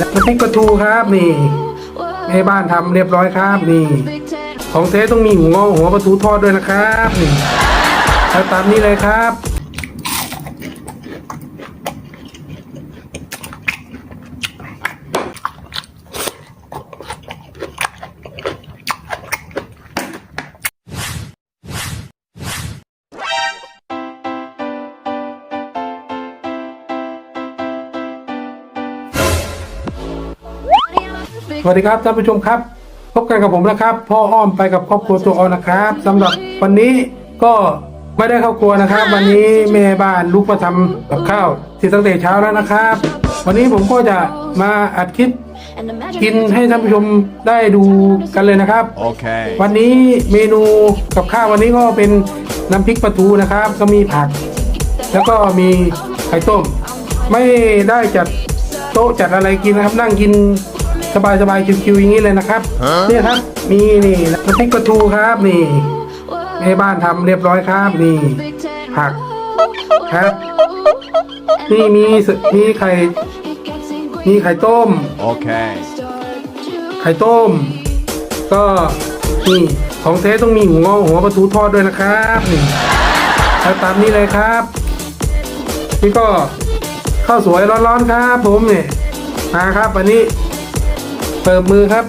น้ำพริกปลาทูครับนี่แม่บ้านทำเรียบร้อยครับนี่ ของเทต้องมีหัวหัวปลาทูทอดด้วยนะครับนี่แล้วตามนี้เลยครับ สวัสดีครับท่านผู้ชมครับ พบกันกับผมนะครับ พ่ออ้อมไปกับครอบครัวตัวออนะครับสำหรับวันนี้ก็ไม่ได้เข้าครัวนะครับ วันนี้แม่บ้านลุกมาทำกับข้าวที่ตั้งแต่เช้าแล้วนะครับ วันนี้ผมก็จะมาอัดคลิปกินให้ท่านผู้ชมได้ดูกันเลยนะครับ Okay. วันนี้เมนูกับข้าววันนี้ก็เป็นน้ำพริกปลาทูนะครับ ก็มีผัก แล้วก็มีไข่ต้ม ไม่ได้จัดโต๊ะจัดอะไรกินนะครับ นั่งกิน สบายๆชิวๆอย่างนี้เลยนะครับเนี่ยครับมีนี่น้ำพริกปลาทูครับนี่แม่บ้านทำเรียบร้อยครับนี่ผักครับนี่มีสมีไข่มีไข่ต้ม Okay. ไข่ต้ม ก็นี่ของเทต้องมีหัวหัวปลาทูทอดด้วยนะครับนี่แล้วตามนี้เลยครับนี่ก็ข้าวสวยร้อนๆครับ ผมเนี่ยมาครับวันนี้ เปิดมือครับ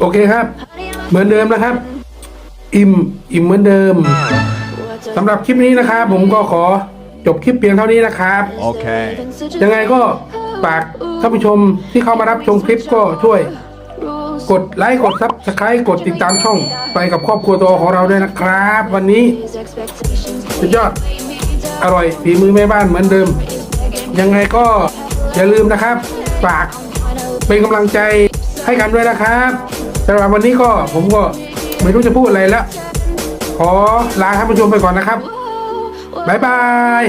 โอเคครับ เหมือนเดิมนะครับ อิ่มอิ่มเหมือนเดิมสำหรับคลิปนี้นะครับ ผมก็ขอจบคลิปเพียงเท่านี้นะครับ Okay. ยังไงก็ฝากท่านผู้ชมที่เข้ามารับชมคลิปก็ช่วย กดไลค์กดซับสไครต์กดติดตามช่อง ไปกับครอบครัวตัวของเราด้วยนะครับ วันนี้สุดยอดอร่อยฝีมือแม่บ้านเหมือนเดิม ยังไงก็อย่าลืมนะครับ ฝากเป็นกำลังใจให้กันด้วยนะครับ สำหรับวันนี้ก็ผมก็ไม่รู้จะพูดอะไรแล้ว ขอลาท่านผู้ชมไปก่อนนะครับ บ๊ายบาย